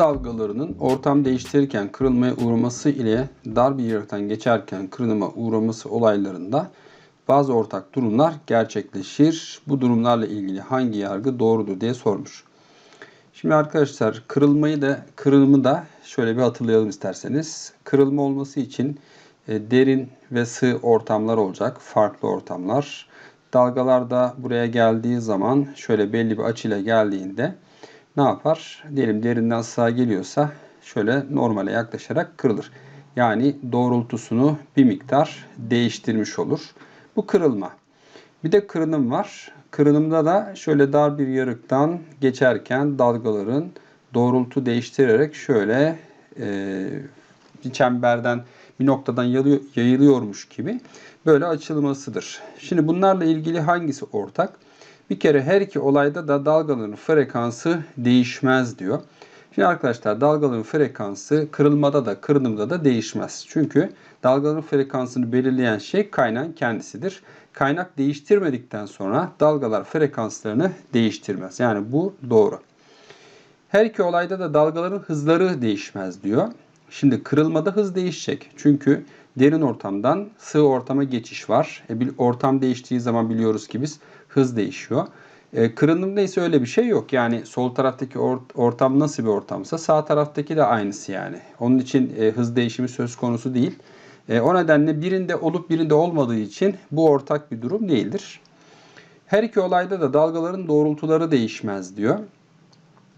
dalgalarının ortam değiştirirken kırılmaya uğraması ile dar bir yarıktan geçerken kırılıma uğraması olaylarında bazı ortak durumlar gerçekleşir. Bu durumlarla ilgili hangi yargı doğrudur diye sormuş. Şimdi arkadaşlar kırılmayı da kırılımı da şöyle bir hatırlayalım isterseniz. Kırılma olması için e, derin ve sığ ortamlar olacak. Farklı ortamlar. Dalgalar da buraya geldiği zaman şöyle belli bir açıyla geldiğinde ne yapar? Diyelim derinden sağa geliyorsa şöyle normale yaklaşarak kırılır. Yani doğrultusunu bir miktar değiştirmiş olur. Bu kırılma. Bir de kırınım var. Kırınımda da şöyle dar bir yarıktan geçerken dalgaların doğrultu değiştirerek şöyle e, bir çemberden bir noktadan yayılıyor- yayılıyormuş gibi böyle açılmasıdır. Şimdi bunlarla ilgili hangisi ortak? Bir kere her iki olayda da dalgaların frekansı değişmez diyor. Şimdi arkadaşlar dalgaların frekansı kırılmada da kırılımda da değişmez. Çünkü dalgaların frekansını belirleyen şey kaynağın kendisidir. Kaynak değiştirmedikten sonra dalgalar frekanslarını değiştirmez. Yani bu doğru. Her iki olayda da dalgaların hızları değişmez diyor. Şimdi kırılmada hız değişecek. Çünkü derin ortamdan sığ ortama geçiş var. E, bir ortam değiştiği zaman biliyoruz ki biz hız değişiyor. E, kırılımda ise öyle bir şey yok. Yani sol taraftaki or- ortam nasıl bir ortamsa sağ taraftaki de aynısı yani. Onun için e, hız değişimi söz konusu değil. E, o nedenle birinde olup birinde olmadığı için bu ortak bir durum değildir. Her iki olayda da dalgaların doğrultuları değişmez diyor.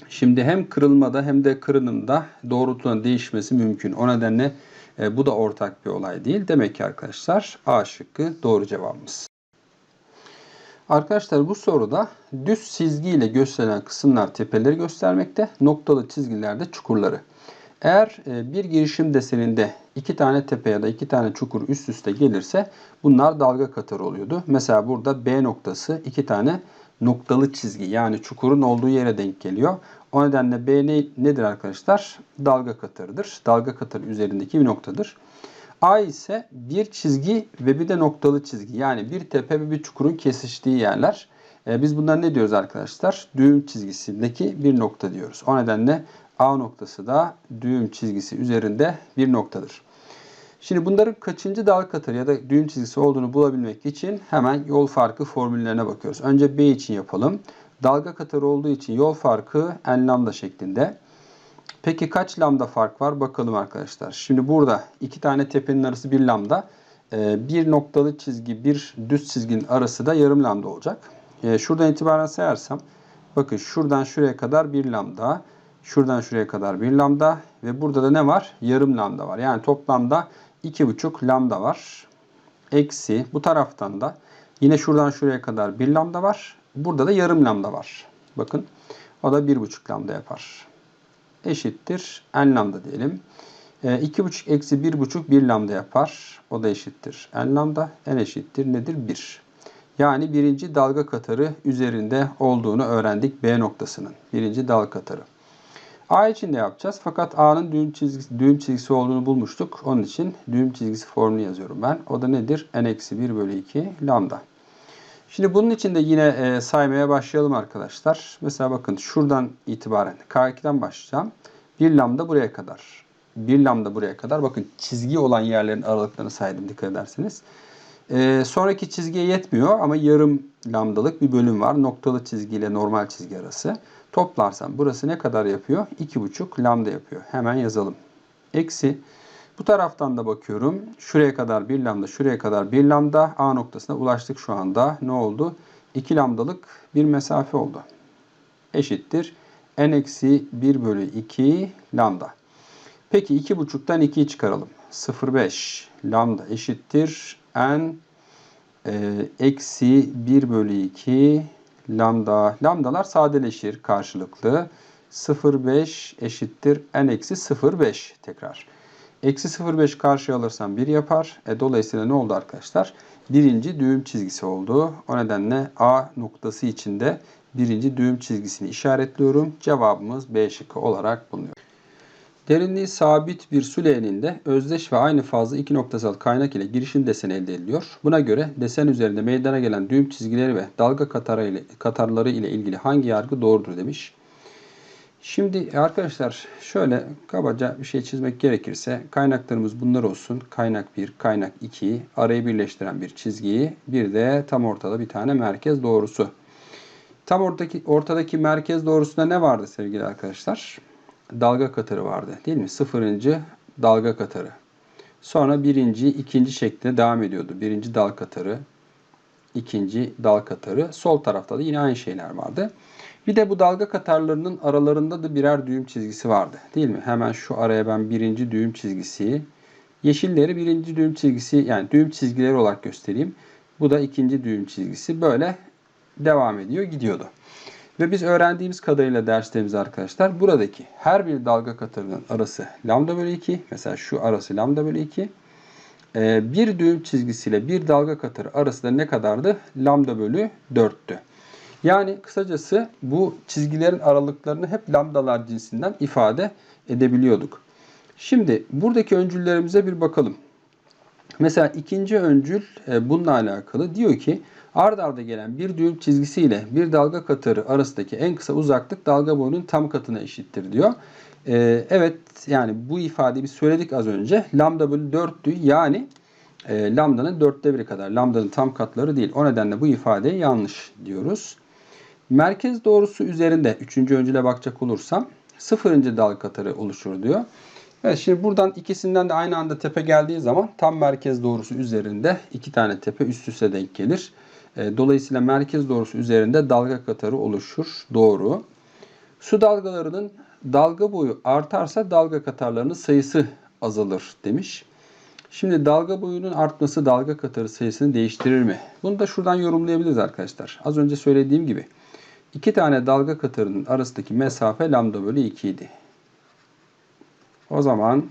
Şimdi hem kırılmada hem de kırınımda doğrultuların değişmesi mümkün. O nedenle e, bu da ortak bir olay değil. Demek ki arkadaşlar A şıkkı doğru cevabımız. Arkadaşlar bu soruda düz çizgiyle gösterilen kısımlar tepeleri göstermekte, noktalı çizgilerde çukurları. Eğer e, bir girişim deseninde iki tane tepe ya da iki tane çukur üst üste gelirse bunlar dalga katarı oluyordu. Mesela burada B noktası iki tane noktalı çizgi yani çukurun olduğu yere denk geliyor. O nedenle B ne, nedir arkadaşlar? Dalga katarıdır. Dalga katarı üzerindeki bir noktadır. A ise bir çizgi ve bir de noktalı çizgi. Yani bir tepe ve bir çukurun kesiştiği yerler. E, biz bunlar ne diyoruz arkadaşlar? Düğüm çizgisindeki bir nokta diyoruz. O nedenle A noktası da düğüm çizgisi üzerinde bir noktadır. Şimdi bunların kaçıncı dalga katarı ya da düğüm çizgisi olduğunu bulabilmek için hemen yol farkı formüllerine bakıyoruz. Önce B için yapalım. Dalga katarı olduğu için yol farkı n lambda şeklinde. Peki kaç lambda fark var bakalım arkadaşlar. Şimdi burada iki tane tepenin arası bir lambda. Ee, Bir noktalı çizgi, bir düz çizginin arası da yarım lambda olacak. Ee, Şuradan itibaren sayarsam bakın şuradan şuraya kadar bir lambda. Şuradan şuraya kadar bir lambda ve burada da ne var? Yarım lambda var. Yani toplamda iki buçuk lambda var. Eksi bu taraftan da yine şuradan şuraya kadar bir lambda var. Burada da yarım lambda var. Bakın o da bir buçuk lambda yapar eşittir n lambda diyelim. E, 2,5 eksi 1,5 1 lambda yapar. O da eşittir n lambda. n eşittir nedir? 1. Yani birinci dalga katarı üzerinde olduğunu öğrendik B noktasının. Birinci dalga katarı. A için de yapacağız. Fakat A'nın düğüm çizgisi, düğüm çizgisi olduğunu bulmuştuk. Onun için düğüm çizgisi formülü yazıyorum ben. O da nedir? n eksi 1 bölü 2 lambda. Şimdi bunun için de yine e, saymaya başlayalım arkadaşlar. Mesela bakın şuradan itibaren K2'den başlayacağım. 1 lambda buraya kadar. 1 lambda buraya kadar. Bakın çizgi olan yerlerin aralıklarını saydım dikkat ederseniz. E, sonraki çizgiye yetmiyor ama yarım lambdalık bir bölüm var. Noktalı çizgi ile normal çizgi arası. Toplarsam burası ne kadar yapıyor? 2,5 lambda yapıyor. Hemen yazalım. Eksi bu taraftan da bakıyorum. Şuraya kadar 1 lambda, şuraya kadar 1 lambda. A noktasına ulaştık şu anda. Ne oldu? 2 lambdalık bir mesafe oldu. Eşittir. N eksi 1 bölü 2 lambda. Peki 2,5'tan 2'yi çıkaralım. 0,5 lambda eşittir. N e, eksi 1 bölü 2 lambda. Lambdalar sadeleşir karşılıklı. 0,5 eşittir. N eksi 0,5 tekrar. Eksi 0,5 karşıya alırsam 1 yapar. E, dolayısıyla ne oldu arkadaşlar? Birinci düğüm çizgisi oldu. O nedenle A noktası içinde birinci düğüm çizgisini işaretliyorum. Cevabımız B şıkkı olarak bulunuyor. Derinliği sabit bir su leğeninde özdeş ve aynı fazla iki noktasal kaynak ile girişim deseni elde ediliyor. Buna göre desen üzerinde meydana gelen düğüm çizgileri ve dalga katarları ile ilgili hangi yargı doğrudur demiş. Şimdi arkadaşlar şöyle kabaca bir şey çizmek gerekirse kaynaklarımız bunlar olsun. Kaynak 1, kaynak 2, arayı birleştiren bir çizgiyi, bir de tam ortada bir tane merkez doğrusu. Tam ortadaki, ortadaki merkez doğrusunda ne vardı sevgili arkadaşlar? Dalga katarı vardı değil mi? Sıfırıncı dalga katarı. Sonra birinci, ikinci şeklinde devam ediyordu. Birinci dal katarı, ikinci dal katarı. Sol tarafta da yine aynı şeyler vardı. Bir de bu dalga katarlarının aralarında da birer düğüm çizgisi vardı. Değil mi? Hemen şu araya ben birinci düğüm çizgisi, yeşilleri birinci düğüm çizgisi yani düğüm çizgileri olarak göstereyim. Bu da ikinci düğüm çizgisi. Böyle devam ediyor, gidiyordu. Ve biz öğrendiğimiz kadarıyla derslerimiz arkadaşlar buradaki her bir dalga katarının arası lambda bölü 2. Mesela şu arası lambda bölü 2. Ee, bir düğüm çizgisiyle bir dalga katarı arası da ne kadardı? Lambda bölü 4'tü. Yani kısacası bu çizgilerin aralıklarını hep lambdalar cinsinden ifade edebiliyorduk. Şimdi buradaki öncüllerimize bir bakalım. Mesela ikinci öncül e, bununla alakalı diyor ki ard arda gelen bir düğüm çizgisiyle bir dalga katarı arasındaki en kısa uzaklık dalga boyunun tam katına eşittir diyor. E, evet yani bu ifadeyi biz söyledik az önce. Lambda bölü 4'tü yani e, lambdanın dörtte biri kadar. Lambdanın tam katları değil. O nedenle bu ifadeye yanlış diyoruz. Merkez doğrusu üzerinde üçüncü öncüle bakacak olursam sıfırıncı dalga katarı oluşur diyor. Evet şimdi buradan ikisinden de aynı anda tepe geldiği zaman tam merkez doğrusu üzerinde iki tane tepe üst üste denk gelir. E, dolayısıyla merkez doğrusu üzerinde dalga katarı oluşur. Doğru. Su dalgalarının dalga boyu artarsa dalga katarlarının sayısı azalır demiş. Şimdi dalga boyunun artması dalga katarı sayısını değiştirir mi? Bunu da şuradan yorumlayabiliriz arkadaşlar. Az önce söylediğim gibi iki tane dalga katarının arasındaki mesafe lambda bölü 2 idi. O zaman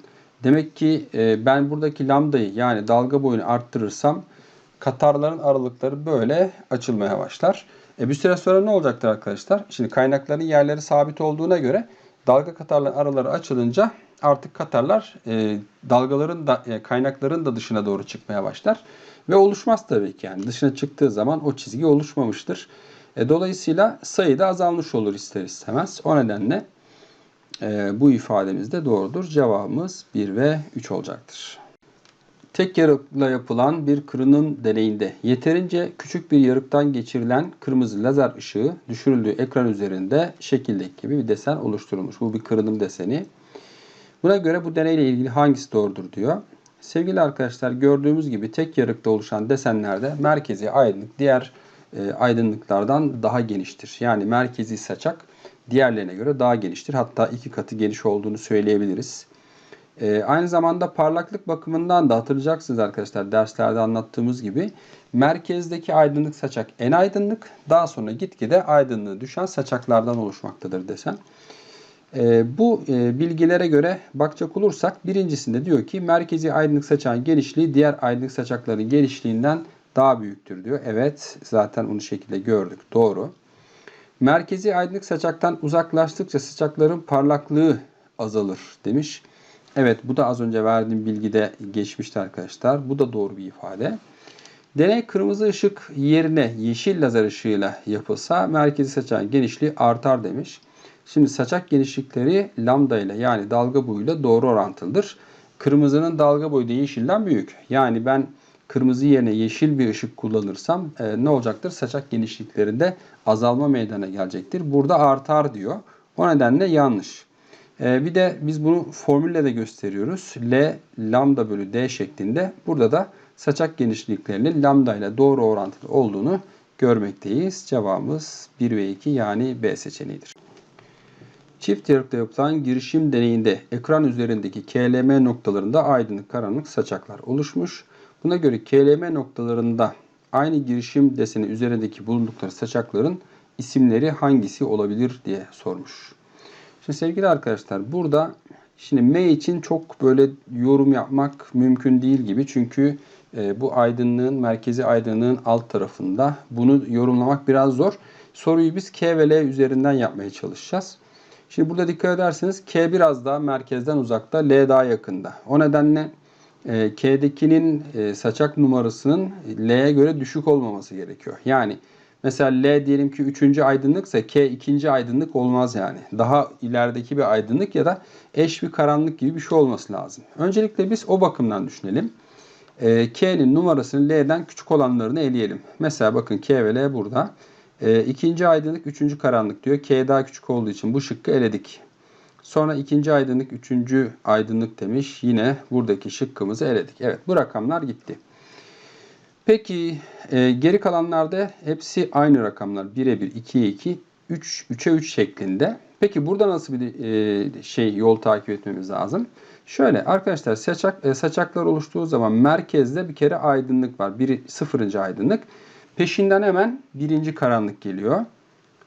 demek ki e, ben buradaki lambdayı yani dalga boyunu arttırırsam katarların aralıkları böyle açılmaya başlar. E bir süre sonra ne olacaktır arkadaşlar? Şimdi kaynakların yerleri sabit olduğuna göre dalga katarların araları açılınca artık katarlar e, dalgaların da e, kaynakların da dışına doğru çıkmaya başlar ve oluşmaz tabii ki yani dışına çıktığı zaman o çizgi oluşmamıştır. E, dolayısıyla sayı da azalmış olur ister istemez. O nedenle e, bu ifademiz de doğrudur. Cevabımız 1 ve 3 olacaktır. Tek yarıkla yapılan bir kırının deneyinde yeterince küçük bir yarıktan geçirilen kırmızı lazer ışığı düşürüldüğü ekran üzerinde şekildeki gibi bir desen oluşturulmuş. Bu bir kırınım deseni. Buna göre bu deneyle ilgili hangisi doğrudur diyor. Sevgili arkadaşlar gördüğümüz gibi tek yarıkta oluşan desenlerde merkezi aydınlık diğer e, aydınlıklardan daha geniştir. Yani merkezi saçak diğerlerine göre daha geniştir. Hatta iki katı geniş olduğunu söyleyebiliriz. E, aynı zamanda parlaklık bakımından da hatırlayacaksınız arkadaşlar derslerde anlattığımız gibi merkezdeki aydınlık saçak en aydınlık daha sonra gitgide aydınlığı düşen saçaklardan oluşmaktadır desem. E, bu bilgilere göre bakacak olursak birincisinde diyor ki merkezi aydınlık saçağın genişliği diğer aydınlık saçakların genişliğinden daha büyüktür diyor. Evet zaten onu şekilde gördük. Doğru. Merkezi aydınlık saçaktan uzaklaştıkça saçakların parlaklığı azalır demiş. Evet bu da az önce verdiğim bilgide geçmişti arkadaşlar. Bu da doğru bir ifade. Deney kırmızı ışık yerine yeşil lazer ışığıyla yapılsa merkezi saçağın genişliği artar demiş. Şimdi saçak genişlikleri lambda ile yani dalga boyuyla doğru orantılıdır. Kırmızının dalga boyu da yeşilden büyük. Yani ben kırmızı yerine yeşil bir ışık kullanırsam e, ne olacaktır? Saçak genişliklerinde azalma meydana gelecektir. Burada artar diyor. O nedenle yanlış. E, bir de biz bunu formülle de gösteriyoruz. L lambda bölü D şeklinde. Burada da saçak genişliklerinin lambda ile doğru orantılı olduğunu görmekteyiz. Cevabımız 1 ve 2 yani B seçeneğidir. Çift yarıkta yapılan girişim deneyinde ekran üzerindeki KLM noktalarında aydınlık karanlık saçaklar oluşmuş. Buna göre KLM noktalarında aynı girişim deseni üzerindeki bulundukları saçakların isimleri hangisi olabilir diye sormuş. Şimdi sevgili arkadaşlar burada şimdi M için çok böyle yorum yapmak mümkün değil gibi. Çünkü e, bu aydınlığın merkezi aydınlığın alt tarafında. Bunu yorumlamak biraz zor. Soruyu biz K ve L üzerinden yapmaya çalışacağız. Şimdi burada dikkat ederseniz K biraz daha merkezden uzakta, L daha yakında. O nedenle e, K'dekinin e, saçak numarasının L'ye göre düşük olmaması gerekiyor. Yani Mesela L diyelim ki üçüncü aydınlıksa K ikinci aydınlık olmaz yani. Daha ilerideki bir aydınlık ya da eş bir karanlık gibi bir şey olması lazım. Öncelikle biz o bakımdan düşünelim. E, K'nin numarasını L'den küçük olanlarını eleyelim. Mesela bakın K ve L burada. E, ikinci aydınlık, üçüncü karanlık diyor. K daha küçük olduğu için bu şıkkı eledik. Sonra ikinci aydınlık, üçüncü aydınlık demiş. Yine buradaki şıkkımızı eledik. Evet bu rakamlar gitti. Peki e, geri kalanlarda hepsi aynı rakamlar. 1'e 1, 2'ye 2, 3, 3'e 3 şeklinde. Peki burada nasıl bir e, şey yol takip etmemiz lazım? Şöyle arkadaşlar saçak, e, saçaklar oluştuğu zaman merkezde bir kere aydınlık var. Biri sıfırıncı aydınlık. Peşinden hemen birinci karanlık geliyor.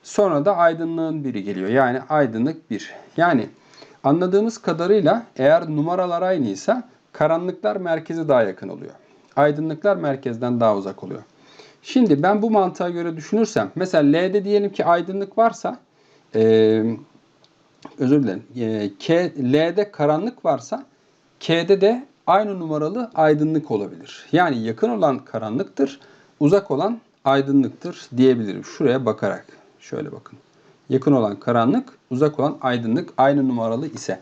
Sonra da aydınlığın biri geliyor. Yani aydınlık bir. Yani anladığımız kadarıyla eğer numaralar aynıysa karanlıklar merkeze daha yakın oluyor. Aydınlıklar merkezden daha uzak oluyor. Şimdi ben bu mantığa göre düşünürsem mesela L'de diyelim ki aydınlık varsa e, özür dilerim e, K, L'de karanlık varsa K'de de aynı numaralı aydınlık olabilir. Yani yakın olan karanlıktır, uzak olan aydınlıktır diyebilirim. Şuraya bakarak. Şöyle bakın. Yakın olan karanlık, uzak olan aydınlık aynı numaralı ise.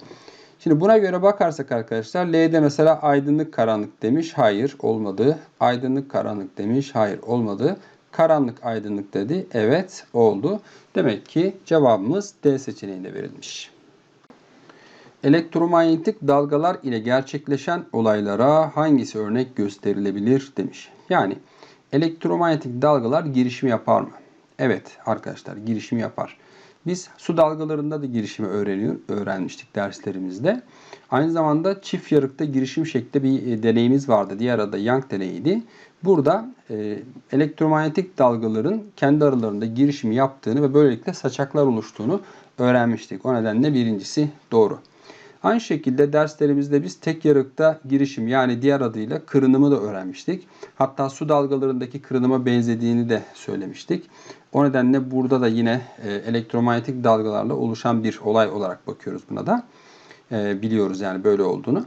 Şimdi buna göre bakarsak arkadaşlar L'de mesela aydınlık karanlık demiş. Hayır olmadı. Aydınlık karanlık demiş. Hayır olmadı. Karanlık aydınlık dedi. Evet oldu. Demek ki cevabımız D seçeneğinde verilmiş. Elektromanyetik dalgalar ile gerçekleşen olaylara hangisi örnek gösterilebilir demiş. Yani elektromanyetik dalgalar girişim yapar mı? Evet arkadaşlar girişim yapar. Biz su dalgalarında da girişimi öğreniyor, öğrenmiştik derslerimizde. Aynı zamanda çift yarıkta girişim şeklinde bir e, deneyimiz vardı. Diğer adı Young deneyiydi. Burada e, elektromanyetik dalgaların kendi aralarında girişimi yaptığını ve böylelikle saçaklar oluştuğunu öğrenmiştik. O nedenle birincisi doğru. Aynı şekilde derslerimizde biz tek yarıkta girişim yani diğer adıyla kırınımı da öğrenmiştik. Hatta su dalgalarındaki kırınıma benzediğini de söylemiştik. O nedenle burada da yine e, elektromanyetik dalgalarla oluşan bir olay olarak bakıyoruz buna da. E, biliyoruz yani böyle olduğunu.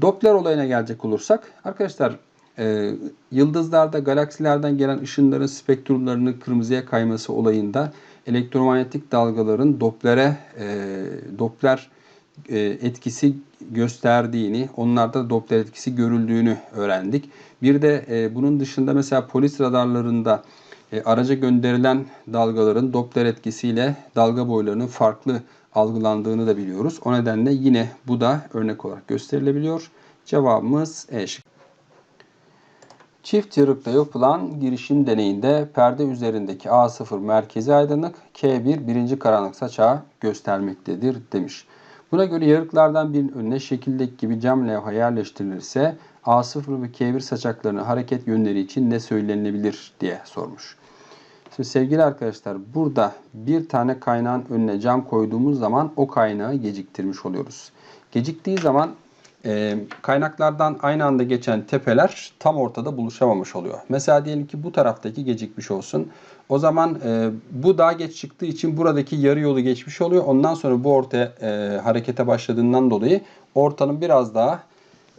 Doppler olayına gelecek olursak arkadaşlar e, yıldızlarda galaksilerden gelen ışınların spektrumlarının kırmızıya kayması olayında elektromanyetik dalgaların Doppler'e Doppler etkisi gösterdiğini, onlarda Doppler etkisi görüldüğünü öğrendik. Bir de bunun dışında mesela polis radarlarında e, araca gönderilen dalgaların Doppler etkisiyle dalga boylarının farklı algılandığını da biliyoruz. O nedenle yine bu da örnek olarak gösterilebiliyor. Cevabımız E şık. Çift yarıkta yapılan girişim deneyinde perde üzerindeki A0 merkezi aydınlık K1 birinci karanlık saçağı göstermektedir demiş. Buna göre yarıklardan birinin önüne şekildeki gibi cam levha yerleştirilirse A0 ve K1 saçaklarının hareket yönleri için ne söylenilebilir diye sormuş. Şimdi sevgili arkadaşlar burada bir tane kaynağın önüne cam koyduğumuz zaman o kaynağı geciktirmiş oluyoruz. Geciktiği zaman e, kaynaklardan aynı anda geçen tepeler tam ortada buluşamamış oluyor. Mesela diyelim ki bu taraftaki gecikmiş olsun. O zaman e, bu daha geç çıktığı için buradaki yarı yolu geçmiş oluyor. Ondan sonra bu ortaya e, harekete başladığından dolayı ortanın biraz daha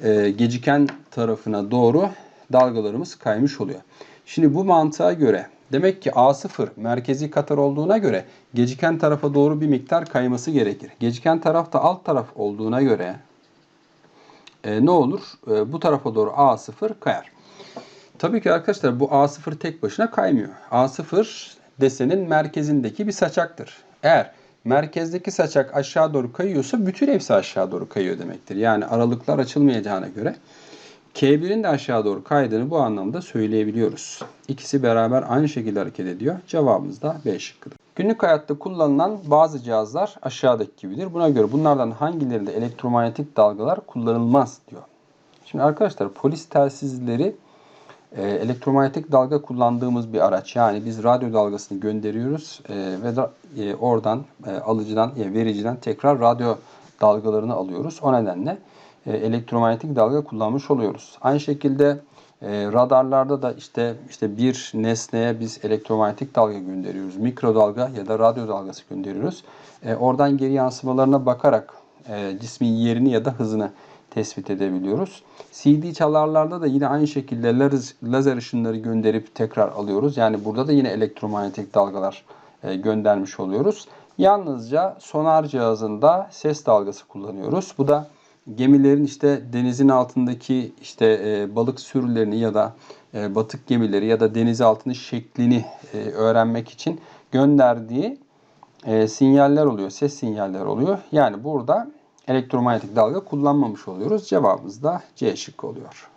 e, geciken tarafına doğru dalgalarımız kaymış oluyor. Şimdi bu mantığa göre Demek ki A0 merkezi katar olduğuna göre geciken tarafa doğru bir miktar kayması gerekir. Geciken tarafta alt taraf olduğuna göre e, ne olur? E, bu tarafa doğru A0 kayar. Tabii ki arkadaşlar bu A0 tek başına kaymıyor. A0 desenin merkezindeki bir saçaktır. Eğer merkezdeki saçak aşağı doğru kayıyorsa bütün hepsi aşağı doğru kayıyor demektir. Yani aralıklar açılmayacağına göre K1'in de aşağı doğru kaydığını bu anlamda söyleyebiliyoruz. İkisi beraber aynı şekilde hareket ediyor. Cevabımız da B şıkkıdır. Günlük hayatta kullanılan bazı cihazlar aşağıdaki gibidir. Buna göre bunlardan hangilerinde elektromanyetik dalgalar kullanılmaz diyor. Şimdi arkadaşlar polis telsizleri e, elektromanyetik dalga kullandığımız bir araç. Yani biz radyo dalgasını gönderiyoruz e, ve e, oradan alıcıdan, vericiden tekrar radyo dalgalarını alıyoruz. O nedenle elektromanyetik dalga kullanmış oluyoruz. Aynı şekilde e, radarlarda da işte işte bir nesneye biz elektromanyetik dalga gönderiyoruz. Mikrodalga ya da radyo dalgası gönderiyoruz. E, oradan geri yansımalarına bakarak cismin yerini ya da hızını tespit edebiliyoruz. CD çalarlarda da yine aynı şekilde lazer ışınları gönderip tekrar alıyoruz. Yani burada da yine elektromanyetik dalgalar e, göndermiş oluyoruz. Yalnızca sonar cihazında ses dalgası kullanıyoruz. Bu da gemilerin işte denizin altındaki işte e, balık sürülerini ya da e, batık gemileri ya da deniz altının şeklini e, öğrenmek için gönderdiği e, sinyaller oluyor, ses sinyaller oluyor. Yani burada elektromanyetik dalga kullanmamış oluyoruz. Cevabımız da C şıkkı oluyor.